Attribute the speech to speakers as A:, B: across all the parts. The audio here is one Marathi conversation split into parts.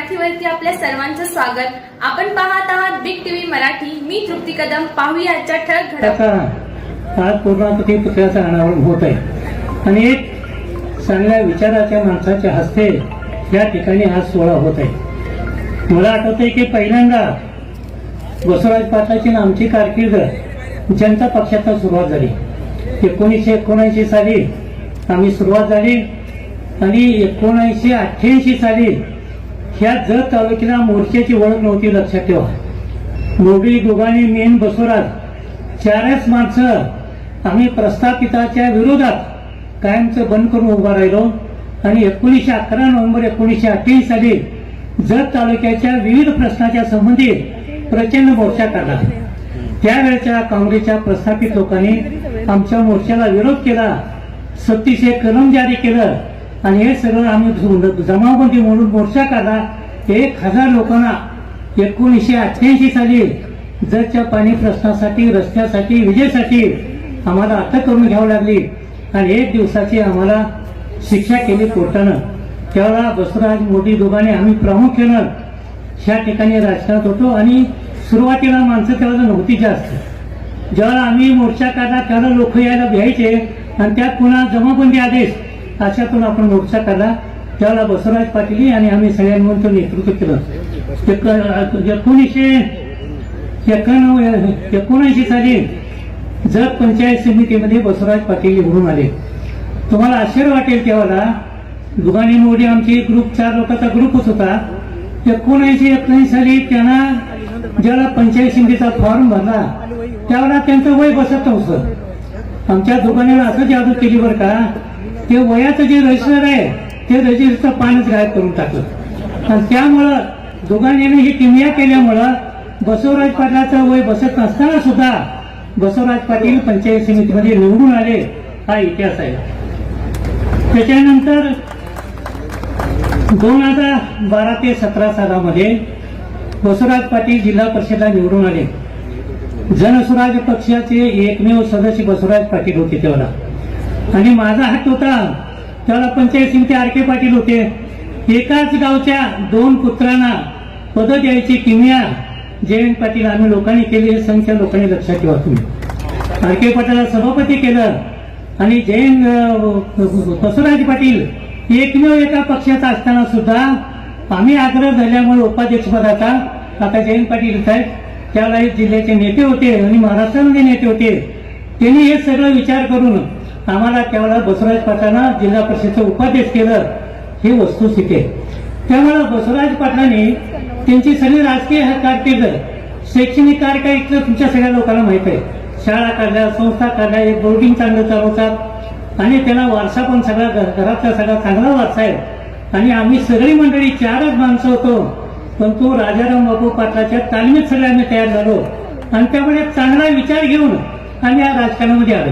A: मराठीवरती आपल्या सर्वांचं स्वागत. आपण पाहत आहात बिग टीव्ही मराठी. मी तृप्ती कदम. पाहूया आजच्या ठळक घडामोडी.
B: आज पूर्णाकृती पुतळ्याचं अनावरण होत आहे. आणि एक चांगल्या विचाराच्या माणसाच्या हस्ते या ठिकाणी आज सोहळा होत आहे. मला आठवतंय की पहिल्यांदा बसवराज पाटलाची आमची कारकीर्द जनता पक्षाचा सुरुवात झाली. एकोणीसशे एकोणऐंशी साली आम्ही सुरुवात झाली आणि एकोणऐंशी अठ्ठ्याऐंशी साली ह्या जत तालुक्याला मोर्चाची ओळख नव्हती लक्षात ठेवा. मोडी गोगाणी मेन बसवराज चारच माणसं आम्ही प्रस्थापिताच्या विरोधात कायमचं बंद करून उभा राहिलो. आणि एकोणीसशे अकरा नोव्हेंबर एकोणीसशे अठ्ठ्याऐंशी साली जत तालुक्याच्या विविध प्रश्नाच्या संबंधित प्रचंड मोर्चा काढला. त्यावेळच्या काँग्रेसच्या प्रस्थापित लोकांनी आमच्या मोर्चाला विरोध केला. सत्तीसशे कलम जारी केलं. आणि हे सगळं आम्ही जमावबंदी म्हणून मोर्चा काढला एक हजार लोकांना एकोणीसशे अठ्ठ्याऐंशी साली जगच्या पाणी प्रश्नासाठी रस्त्यासाठी विजेसाठी आम्हाला अटक करून घ्यावी लागली. आणि एक दिवसाची आम्हाला शिक्षा केली कोर्टानं त्यावेळेला बसवराज मोदी दोघांनी आम्ही प्रामुख्यानं ह्या ठिकाणी राजकारणात होतो आणि सुरुवातीला माणसं त्यावेळेला नव्हती जास्त. ज्यावेळेला आम्ही मोर्चा काढला त्यावेळेला लोक यायला घ्यायचे आणि त्यात पुन्हा जमाबंदी आदेश अशातून आपण मोर्चा काढला. त्यावेळेला बसवराज पाटील आणि आम्ही सगळ्यांनी मिळून तो नेतृत्व केलं. एकोणीसशे एकोण एकोणऐंशी साली जत पंचायत समितीमध्ये बसवराज पाटील निवडून आले. तुम्हाला आश्चर्य वाटेल तेव्हाला दुगाणी मोडी आमची ग्रुप चार लोकांचा ग्रुपच होता एकोणऐंशी एकोणऐंशी साली त्यांना ज्याला पंचायत समितीचा फॉर्म भरला त्यावेळेला त्यांचं वय बसत नव्हतं. आमच्या दुकानाला असं जादू केली बरं का ते वयाचं जे रजिस्टर आहे ते रजिस्टरचं पाणीच गायब करून टाकलं. आणि त्यामुळं दोघांनी ही किमया केल्यामुळं बसवराज पाटलाचं वय बसत नसताना सुद्धा बसवराज पाटील पंचायत समितीमध्ये निवडून आले हा इतिहास आहे. त्याच्यानंतर दोन हजार बारा ते सतरा सालामध्ये बसवराज पाटील जिल्हा परिषदला निवडून आले. जनस्वराज पक्षाचे एकमेव सदस्य बसवराज पाटील होते तेव्हा. आणि माझा हात होता. त्याला पंचायत समिती आर के पाटील होते. एकाच गावच्या दोन पुत्रांना पद द्यायची किमिया जयंत पाटील आम्ही लोकांनी केली हे संख्या लोकांनी लक्षात ठेवा तुम्ही. आर के पाटीलला सभापती केलं आणि जयंत बसवराज पाटील एकमेव एका पक्षाचा असताना सुद्धा आम्ही आग्रह झाल्यामुळे उपाध्यक्षपदाचा आता जयंत पाटील साहेब आहेत त्यावेळेला जिल्ह्याचे नेते होते आणि महाराष्ट्रामध्ये नेते होते. त्यांनी हे सगळं विचार करून आम्हाला त्यावेळेला बसवराज पाटलांना जिल्हा परिषदचं उपाध्यक्ष केलं ही वस्तुस्थिती आहे त्यामुळे बसवराज पाटलांनी त्यांची सगळी राजकीय कारकीर्द शैक्षणिक कार्य काय इथलं तुमच्या सगळ्या लोकांना माहीत आहे. शाळा काढल्या संस्था काढल्या एक बोर्डिंग चांगलं चालवतात. आणि त्याला वारसा पण सगळा घरातला सगळा चांगला वारसा आहे. आणि आम्ही सगळी मंडळी चारच माणसं होतो. पण तो राजाराम बाबू पाटलाच्या तालमीत सगळ्यांनी तयार झालो. आणि त्यामुळे चांगला विचार घेऊन आम्ही या राजकारणामध्ये आलो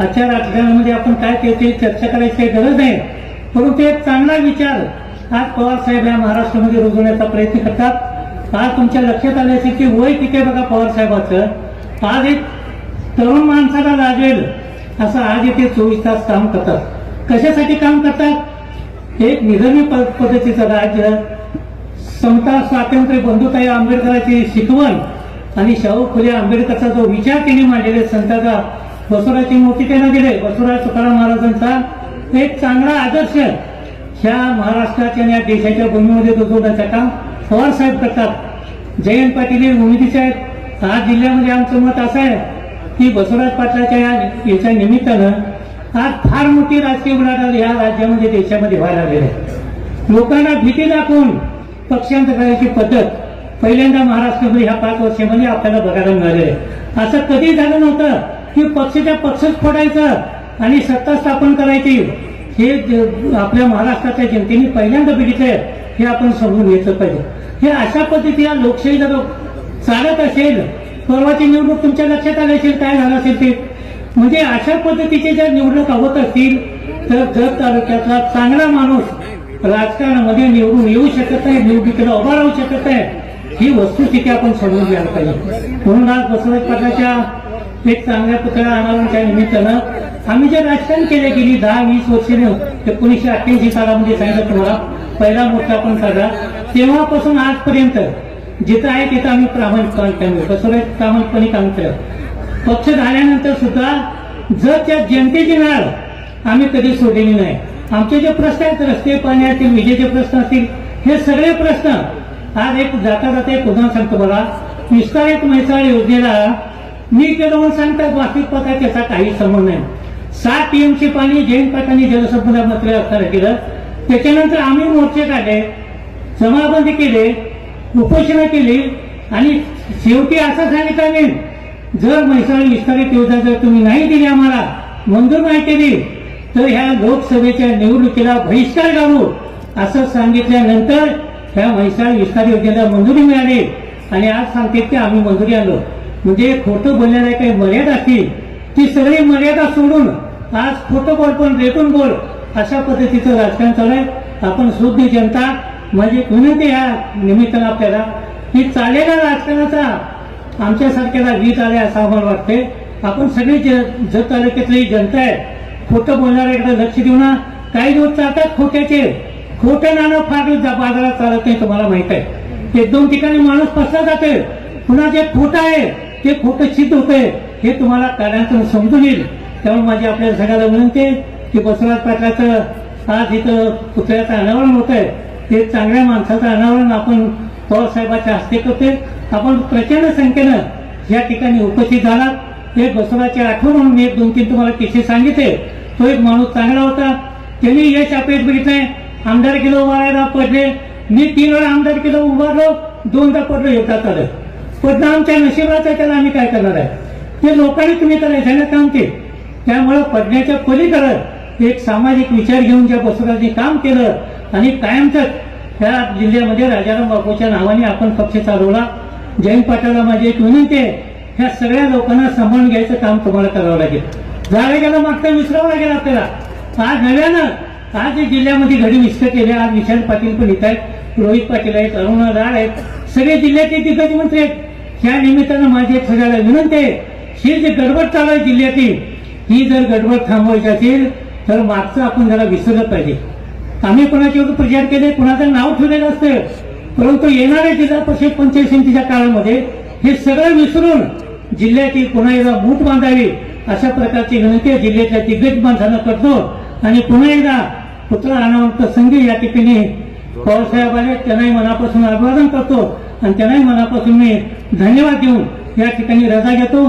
B: आचार राजकारणामध्ये आपण काय ते चर्चा करायची गरज नाही. परंतु एक चांगला विचार आज पवार साहेब या महाराष्ट्रामध्ये रुजवण्याचा प्रयत्न करतात. आज तुमच्या लक्षात आले असेल की वय किती बघा पवार साहेबाचं. आज एक तरुण माणसाला लागेल असं आज इथे चोवीस तास काम करतात. कशासाठी काम करतात? एक निधर्मी पद्धतीचं राज्य समता स्वातंत्र्य या आंबेडकरांची शिकवण आणि शाहू फुले आंबेडकरचा जो विचार त्यांनी मांडलेला संताचा बसवराची मूर्ती त्यांना दिले बसवराज तुकाराम महाराजांचा एक चांगला आदर्श ह्या महाराष्ट्राच्या आणि या देशाच्या भूमीमध्ये रुजवण्याचं काम पवारसाहेब करतात. जयंत पाटील हे उमेदीचे आहेत. आज जिल्ह्यामध्ये आमचं मत असं आहे की बसवराज पाटलाच्या या याच्या निमित्तानं आज फार मोठी राजकीय उलाढाल या राज्यामध्ये देशामध्ये व्हायला लागलेली आहे. लोकांना भीती दाखवून पक्षांतर करायची पद्धत पहिल्यांदा महाराष्ट्रामध्ये ह्या पाच वर्षामध्ये आपल्याला बघायला मिळाले असं कधी झालं नव्हतं. की पक्षाच्या पक्षच फोडायचा आणि सत्ता स्थापन करायची हे आपल्या महाराष्ट्राच्या जनतेने पहिल्यांदा बघितलंय हे आपण समजून घेतलं पाहिजे. हे अशा पद्धतीने लोकशाही जर चालत असेल परवाची निवडणूक तुमच्या लक्षात आली असेल काय झालं असेल ते? म्हणजे अशा पद्धतीचे जर निवडणूक होत असतील तर जत तालुक्यातला चांगला माणूस राजकारणामध्ये निवडून येऊ शकत नाही निवडणुकीला उभा राहू शकत नाही. ही वस्तुस्थिती आपण समजून घ्यायला पाहिजे. म्हणून आज बसवराज पाटलाच्या एक चांगल्या पुतळा अनावरणच्या निमित्तानं आम्ही जे राजकारण केले गेली दहा वीस वर्षे एकोणीसशे अठ्ठ्याऐंशी सालामध्ये सांगितलं तुम्हाला पहिला मोर्चा आपण काढला तेव्हापासून आजपर्यंत जिथं आहे तिथं आम्ही प्रामाणिकपणे काम केलं प्रामाणिकपणे काम केलं पक्ष झाल्यानंतर सुद्धा जर त्या जनतेची नाळ आम्ही कधी सोडलेली नाही. आमचे जे प्रश्न आहेत रस्ते पाणी असतील विजेचे प्रश्न असतील हे सगळे प्रश्न आज एक जाता जाता एक उदाहरण सांगतो मला. विस्तारित म्हैसाळ योजनेला मी ते दोन सांगतात वास्तविक पत्र त्याचा काही संबंध नाही. सात टीएमसी पाणी जैन पाटांनी जलसंपदा मंत्री असताना केलं. त्याच्यानंतर आम्ही मोर्चे काढले जमाबंदी केले उपोषणा केली आणि शेवटी असं सांगितलं मी जर म्हैसाळ विस्तारित योजना जर तुम्ही नाही दिली आम्हाला मंजूर नाही केली तर ह्या लोकसभेच्या निवडणुकीला बहिष्कार घालू असं सांगितल्यानंतर ह्या म्हैसाळ विस्तार योजनेला मंजुरी मिळाली. आणि आज सांगते की आम्ही मंजुरी आलो म्हणजे खोटं बोलण्याला काही मर्यादा असतील ती सगळी मर्यादा सोडून आज खोटं बोल पण रेटून बोल अशा पद्धतीचं राजकारण चालू आहे. आपण शुद्ध जनता माझी विनंती ह्या निमित्तानं आपल्याला की चालेला राजकारणाचा आमच्यासारख्याला वीज आले असं आम्हाला वाटते आपण सगळी ज- जत तालुक्यातली जनता आहे खोटं बोलणाऱ्याकडे लक्ष देऊ ना. काही दिवस चालतात खोट्याचे. खोटं नाणं फार बाजारात चालत नाही तुम्हाला माहीत आहे. एक दोन ठिकाणी माणूस फसला जाते पुन्हा जे खोटं आहे? ते खोटं सिद्ध होते हे तुम्हाला काढायचं समजून येईल. त्यामुळे माझी आपल्याला सगळ्याला विनंती आहे की बसवराज पाटलाचं आज इथं पुतळ्याचं अनावरण होत आहे ते चांगल्या माणसाचं अनावरण आपण पवार साहेबाच्या हस्ते करतोय. आपण प्रचंड संख्येनं या ठिकाणी उपस्थित झालात. हे बसवराजची आठवण म्हणून मी एक दोन तीन तुम्हाला किस्से सांगितले. तो एक माणूस चांगला होता. त्यांनी यश अपेट बघितलंय. आमदार किलो उभारायला पडले. मी तीन वेळा आमदार किलो उभारलो. दोनदा पडलो एकदा आलं पडणं आमच्या नशिबाचं त्याला आम्ही काय करणार आहे? ते लोकांनी तुम्ही करायचं ना काम केलं. त्यामुळं पडण्याच्या पलीकडं एक सामाजिक विचार घेऊन ज्या बसवराजने काम केलं आणि कायमचं ह्या जिल्ह्यामध्ये राजाराम बापूच्या नावाने आपण पक्ष चालवला. जयंत पाटाला माझी एक विनंती आहे ह्या सगळ्या लोकांना सांभाळून घ्यायचं काम तुम्हाला करावं लागेल. झालं गेलं मागता विसरावं लागेल आपल्याला. आज नव्यानं आज या जिल्ह्यामध्ये घडी विस्कट केले आज विशाल पाटील पण येत आहेत रोहित पाटील आहेत अरुणा राळ आहेत सगळे जिल्ह्याचे दिग्गज मंत्री आहेत. ह्या निमित्तानं माझी एक सगळ्याला विनंती आहे. ही जी गडबड चालू आहे जिल्ह्यातील ही जर गडबड थांबवायची असेल तर मागचं आपण जरा विसरलं पाहिजे. आम्ही कोणाच्या प्रचार केले कोणाचं नाव ठेवलेलं असतं परंतु येणाऱ्या जिल्हा परिषद पंचायत समितीच्या काळामध्ये हे सगळं विसरून जिल्ह्यातील पुन्हा एकदा मूठ बांधावी अशा प्रकारची विनंती जिल्ह्यातल्या दिग्गज माणसांना करतो. आणि पुन्हा एकदा पुत्र अनावंत संघी या ठिकाणी पवारसाहेब आले त्यांनाही मनापासून अभिवादन करतो. आणि त्यांनाही मनापासून मी धन्यवाद देऊन या ठिकाणी रजा घेतो.